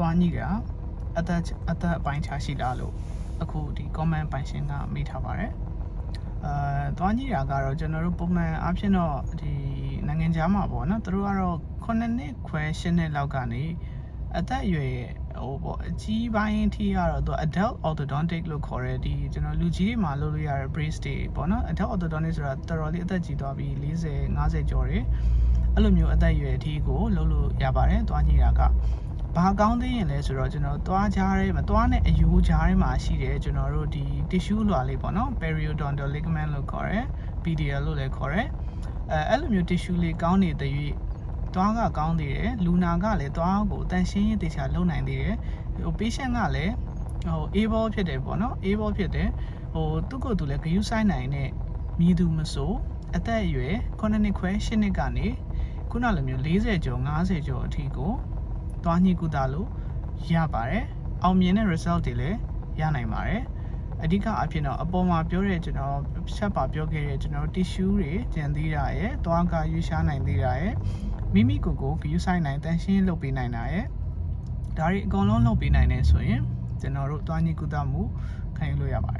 သွားညိတာအသက်အသက်အပိုင်းခြားရှိလားလို့အခုဒီ comment ပိုင်ရှင်ကမေးထားပါတယ်အဲသွားညိတာကတော့ကျွန်တော်တို့ပုံမှန်အားဖြင့်တော့ဒီနိုင်ငံခြားမှာပေါ့နော်သူတို့ကတော့9နှစ်ခွဲ10နှစ်လောက်ကနေအသက်အရွယ်ဟိုပေါ့အကြီးပိုင်းအထိကတော့သူ adult orthodontic လို့ခေါ်တဲ့ဒီကျွန်တော်လူကြီးတွေမှာလုပ်လို့ရတဲ့ brace တွေပေါ့နော် adult orthodontic ဆိုတာတော်တော်လေးအသက်ကြီးသွားပြီး40 50ကျော်တွေအဲ့လိုမျိုးအသက်အရွယ်အထိကိုလုပ်လို့ရပါတယ်သွားညိတာက ဘာကောင်းသေးရင်လဲဆိုတော့ကျွန်တော်သွားကြားထဲမှာသွားနဲ့အယူကြားထဲမှာရှိတယ်ကျွန်တော်တို့ဒီ tissue လွှာလေးပေါ့နော် periodontal ligament လို့ခေါ်တယ် PDL လို့လည်းခေါ်တယ်အဲအဲ့လိုမျိုး tissue လေးကောင်းနေတဲ့၍သွားကကောင်းသေးတယ်လူနာကလည်းသွားကိုတန်ရှင်းရေးတေချာလုံနိုင်သေးတယ်ဟို patient ကလည်းဟို able ဖြစ်တယ်ပေါ့နော် able ဖြစ်တယ်ဟိုသူ့ကိုယ်သူလည်းဂရုစိုက်နိုင်တဲ့မြည်သူမဆိုအသက်အရွယ်9နှစ်ခွဲ10နှစ်ကနေခုနလိုမျိုး40ကျော်50ကျော်အထိကို သွားညှိကုသလို့ရပါတယ်အောင်မြင်တဲ့ result တွေလည်းရနိုင်ပါတယ်အဓိကအဖြစ်တော့အပေါ်မှာပြောတဲ့ကျွန်တော်ချက်ပါပြောခဲ့တဲ့ကျွန်တော် tissue တွေကျန်သေးတာရယ်သွားကရွေးရှားနိုင်သေးတာရယ်မိမိကိုယ်ကိုဂရုစိုက်နိုင်တန်ရှင်းလုပ်ပေးနိုင်တာရယ်ဒါတွေအကုန်လုံးလုပ်ပေးနိုင်တယ်ဆိုရင်ကျွန်တော်တို့သွားညှိကုသမှုခံယူလို့ရပါတယ်